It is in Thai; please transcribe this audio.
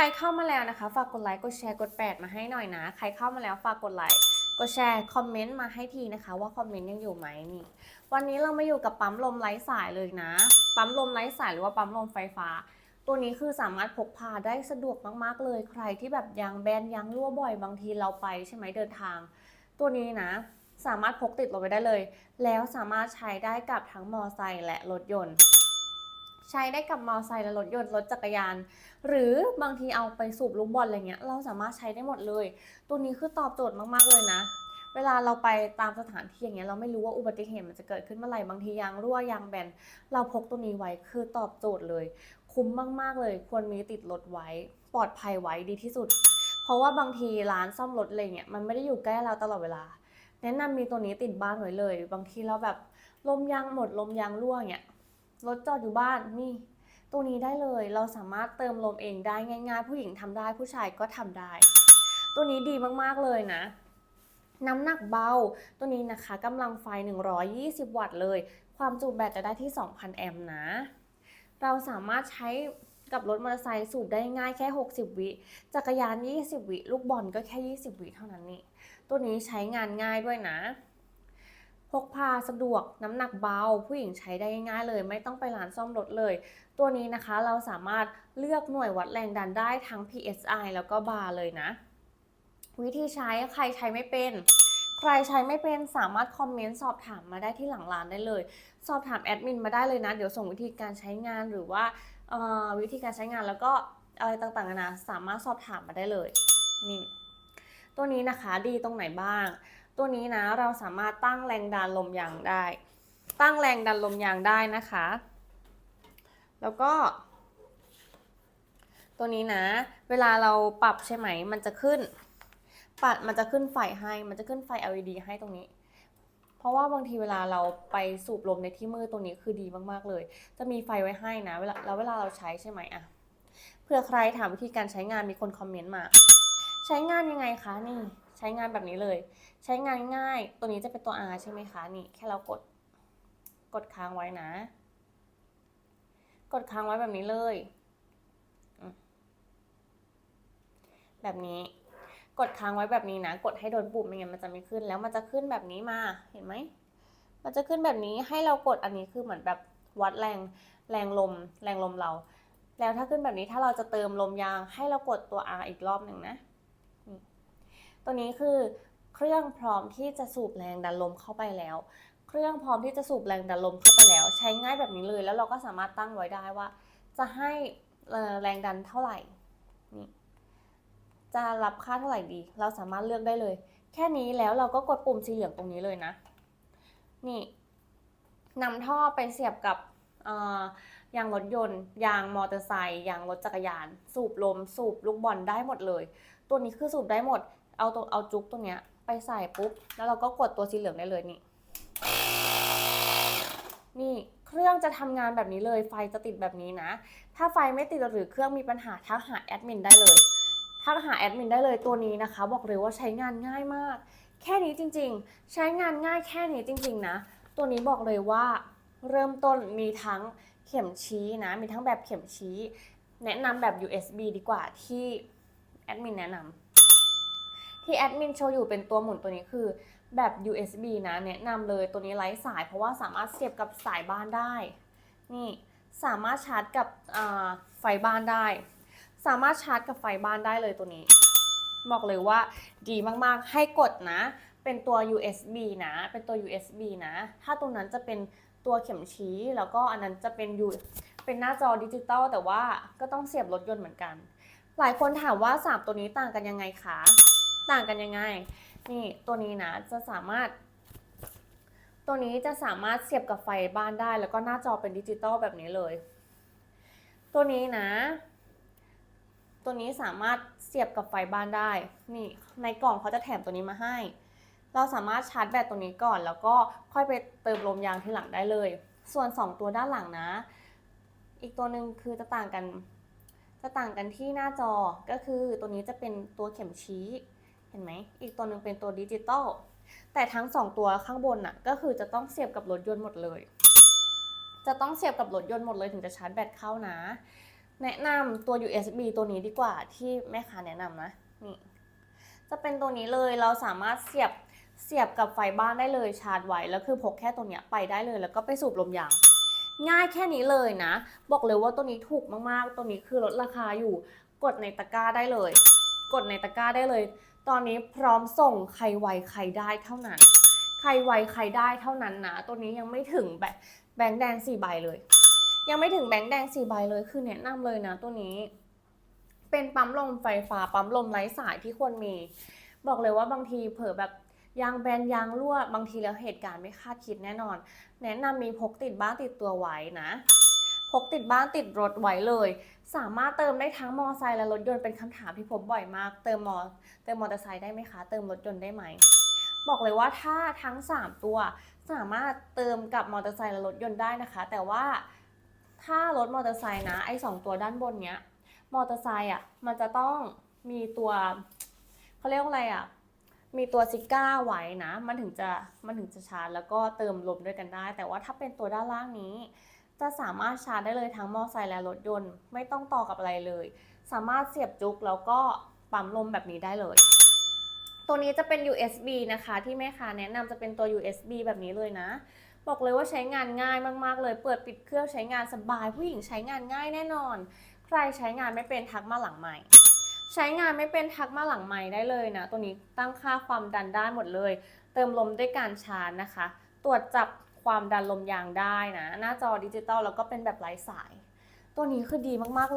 รเข้ามาแล้วนะคะ ฝากกดไลค์ กดแชร์ กดแปดมาให้หน่อยนะ ใครเข้ามาแล้วฝากกดไลค์ กดแชร์ คอมเมนต์มาให้ทีนะคะ ว่าคอมเมนต์ยังอยู่ไหมนี่ วันนี้เรามาอยู่กับปั๊มลมไร้สายเลยนะ ปั๊มลมไร้สายหรือว่าปั๊มลมไฟฟ้า ตัวนี้คือสามารถพกพาได้สะดวกมากๆเลย ใครที่แบบยางแบนยางรั่วบ่อย บางทีเราไปใช่ไหมเดินทาง ตัวนี้นะสามารถพกติดรถไปได้เลย แล้วสามารถใช้ได้กับทั้งมอไซค์และรถยนต์ ใช้ได้กับมอเตอร์ไซค์และรถยนต์รถจักรยาน หรือบางทีเอาไปสูบลูกบอลอะไรเงี้ยเราสามารถใช้ได้หมดเลย ตัวนี้คือตอบโจทย์มากๆเลยนะ เวลาเราไปตามสถานที่อย่างเงี้ยเราไม่รู้ว่าอุบัติเหตุมันจะเกิดขึ้นเมื่อไหร่บางทียางรั่วยางแบนเราพกตัวนี้ไว้คือตอบโจทย์เลย คุ้มมากๆเลย ควรมีติดรถไว้ ปลอดภัยไว้ดีที่สุด เพราะว่าบางทีร้านซ่อมรถอะไรเงี้ยมันไม่ได้อยู่ใกล้เราตลอดเวลาแนะนำมีตัวนี้ติดบ้านไว้เลย บางทีเราแบบลมยางหมดลมยางรั่วเงี้ย รถจอดอยู่บ้านนี่ ตัวนี้ได้เลยเราสามารถเติมลมเองได้ง่าย ๆ ผู้หญิงทำได้ผู้ชายก็ทำได้ ตัวนี้ดีมากๆเลยนะ น้ำหนักเบา ตัวนี้นะคะกำลังไฟ 120 วัตต์เลย ความจุแบตจะได้ที่ 2,000 แอมป์นะ เราสามารถใช้กับรถมอเตอร์ไซค์สูบได้ง่ายแค่ 60 วิ จักรยาน 20 วิ ลูกบอลก็แค่ 20 วิเท่านั้นนี่ ตัวนี้ใช้งานง่ายด้วยนะ พกพาสะดวกน้ำหนักเบา ผู้หญิงใช้ได้ง่ายเลย ไม่ต้องไปร้านซ่อมรถเลย ตัวนี้นะคะเราสามารถเลือกหน่วยวัดแรงดันได้ทั้ง PSI แล้วก็บาร์เลยนะ วิธีใช้ใครใช้ไม่เป็น ใครใช้ไม่เป็นสามารถคอมเมนต์สอบถามมาได้ที่หลังร้านได้เลย สอบถามแอดมินมาได้เลยนะ เดี๋ยวส่งวิธีการใช้งานหรือว่าวิธีการใช้งานแล้วก็อะไรต่างๆนานาสามารถสอบถามมาได้เลยนี่ตัวนี้นะคะดีตรงไหนบ้าง ตัวนี้นะเราสามารถตั้งแรงดันลมยางได้ ตั้งแรงดันลมยางได้นะคะ แล้วก็ ตัวนี้นะ เวลาเราปรับใช่ไหมมันจะขึ้นปัดมันจะขึ้นไฟให้ มันจะขึ้นไฟ LED ให้ตรงนี้ เพราะว่าบางทีเวลาเราไปสูบลมในที่มืดตรงนี้คือดีมากๆเลย จะมีไฟไว้ให้นะ เวลาแล้วเวลาเราใช้ใช่ไหมอะเผื่อใครถามวิธีการใช้งานมีคนคอมเมนต์มา ใช้งานยังไงคะนี่ ใช้งานแบบนี้เลย ใช้งานง่าย ตัวนี้จะเป็นตัว R ใช่ไหมคะ นี่แค่เรากด กดค้างไว้นะ กดค้างไว้แบบนี้เลย แบบนี้ กดค้างไว้แบบนี้นะ กดให้โดนปุ่มไม่งั้นมันจะไม่ขึ้น แล้วมันจะขึ้นแบบนี้มา เห็นไหม มันจะขึ้นแบบนี้ ให้เรากดอันนี้คือเหมือนแบบวัดแรง แรงลม แรงลมเรา แล้วถ้าขึ้นแบบนี้ถ้าเราจะเติมลมยาง ให้เรากดตัว R อีกรอบหนึ่งนะ ตัวนี้คือเครื่องพร้อมที่จะสูบแรงดันลมเข้าไปแล้ว เครื่องพร้อมที่จะสูบแรงดันลมเข้าไปแล้ว ใช้ง่ายแบบนี้เลย แล้วเราก็สามารถตั้งไว้ได้ว่า จะให้แรงดันเท่าไหร่นี่จะรับค่าเท่าไหร่ดี เราสามารถเลือกได้เลย แค่นี้แล้วเราก็กดปุ่มสีเหลืองตรงนี้เลยนะ นี่นำท่อไปเสียบกับยางรถยนต์ ยางมอเตอร์ไซค์ยางรถจักรยาน สูบลม สูบลูกบอลได้หมดเลย ตัวนี้คือสูบได้หมด เอาตัวเอาจุกตัวเนี้ยไปใส่ปุ๊บ แล้วเราก็กดตัวสีเหลืองได้เลยนี่ นี่เครื่องจะทำงานแบบนี้เลย ไฟจะติดแบบนี้นะ ถ้าไฟไม่ติดหรือเครื่องมีปัญหาทักหาแอดมินได้เลยทักหาแอดมินได้เลยตัวนี้นะคะ บอกเลยว่าใช้งานง่ายมาก แค่นี้จริง ๆ ใช้งานง่ายแค่นี้จริง ๆ นะ ตัวนี้บอกเลยว่าเริ่มต้นมีทั้งเข็มชี้นะ มีทั้งแบบเข็มชี้ แนะนำแบบ USB ดีกว่าที่แอดมินแนะนำ ที่แอดมินโชว์อยู่เป็นตัวหมุนตัวนี้คือแบบ USB นะแนะนำเลยตัวนี้ไร้สายเพราะว่าสามารถเสียบกับสายบ้านได้ นี่สามารถชาร์จกับไฟบ้านได้ สามารถชาร์จกับไฟบ้านได้เลยตัวนี้ บอกเลยว่าดีมากๆให้กดนะ เป็นตัว USB นะ เป็นตัว USB นะ ถ้าตรงนั้นจะเป็นตัวเข็มชี้แล้วก็อันนั้นจะเป็นยูเป็นหน้าจอดิจิตอลแต่ว่าก็ต้องเสียบรถยนต์เหมือนกัน หลายคนถามว่า 3 ตัวนี้ต่างกันยังไงคะ ต่างกันยังไง นี่ตัวนี้นะจะสามารถ ตัวนี้จะสามารถเสียบกับไฟบ้านได้ แล้วก็หน้าจอเป็นดิจิตอลแบบนี้เลย ตัวนี้นะ ตัวนี้สามารถเสียบกับไฟบ้านได้ นี่ในกล่องเขาจะแถมตัวนี้มาให้ เราสามารถชาร์จแบตตัวนี้ก่อน แล้วก็ค่อยไปเติมลมยางที่หลังได้เลย ส่วน 2 ตัวด้านหลังนะ อีกตัวหนึ่งคือจะต่างกันจะต่างกันที่หน้าจอก็คือตัวนี้จะเป็นตัวเข็มชี้ เห็นไหม อีกตัวหนึ่งเป็นตัวดิจิตอล แต่ทั้ง 2 ตัวข้างบนน่ะก็คือจะต้องเสียบกับรถยนต์หมดเลย จะต้องเสียบกับรถยนต์หมดเลยถึงจะชาร์จแบตเข้านะ แนะนำตัว USB ตัวนี้ดีกว่าที่แม่ค้าแนะนำนะ นี่ จะเป็นตัวนี้เลย เราสามารถเสียบเสียบกับไฟบ้านได้เลยชาร์จไว้ แล้วคือพกแค่ตัวเนี้ยไปได้เลย แล้วก็ไปสูบลมยางง่ายแค่นี้เลยนะ บอกเลยว่าตัวนี้ถูกมากๆ ตัวนี้คือลดราคาอยู่ กดในตะกร้าได้เลย กดในตะกร้าได้เลย ตอนนี้พร้อมส่งใครไวใครได้เท่านั้น ใครไวใครได้เท่านั้นนะ ตัวนี้ยังไม่ถึงแบบแบงค์แดงสี่ใบเลย ยังไม่ถึงแบงค์แดงสี่ใบเลย คือแนะนำเลยนะตัวนี้ เป็นปั๊มลมไฟฟ้าปั๊มลมไร้สายที่ควรมี บอกเลยว่าบางทีเผลอแบบยางแบนยางรั่วบางทีแล้วเหตุการณ์ไม่คาดคิดแน่นอน แนะนำมีพกติดบ้านติดตัวไว้นะ พกติดบ้านติดรถไว้เลย สามารถเติมได้ทั้งมอไซค์และรถยนต์เป็นคำถามที่ผมบ่อยมาก เติมมอเติมมอเตอร์ไซค์ได้ไหมคะ เติมรถยนต์ได้ไหม บอกเลยว่าถ้าทั้ง 3 ตัว สามารถเติมกับมอเตอร์ไซค์และรถยนต์ได้นะคะ แต่ว่าถ้ารถมอเตอร์ไซค์นะไอ้สองตัวด้านบนเนี้ยมอเตอร์ไซค์อะมันจะต้องมีตัวเขาเรียกว่าอะไรอะมีตัวซิก้าไว้นะ มันถึงจะมันถึงจะชาร์จแล้วก็เติมลมด้วยกันได้ แต่ว่าถ้าเป็นตัวด้านล่างนี้ จะสามารถชาร์จได้เลยทั้งมอเตอร์ไซค์และรถยนต์ ไม่ต้องต่อกับอะไรเลย สามารถเสียบจุกแล้วก็ปั๊มลมแบบนี้ได้เลย ตัวนี้จะเป็น USB นะคะ ที่แม่ค้าแนะนำจะเป็นตัว USB แบบนี้เลยนะ บอกเลยว่าใช้งานง่ายมากๆ เลย เปิดปิดเครื่องใช้งานสบาย ผู้หญิงใช้งานง่ายแน่นอน ใครใช้งานไม่เป็นทักมาหลังใหม่ใช้งานไม่เป็นทักมาหลังใหม่ได้เลยนะ ตัวนี้ตั้งค่าความดันได้หมดเลย เติมลมด้วยการชาร์จนะคะ ตรวจจับ ความดันลมยางได้นะ หน้าจอดิจิตอลแล้วก็เป็นแบบไร้สาย ตัวนี้คือดีมากๆเลย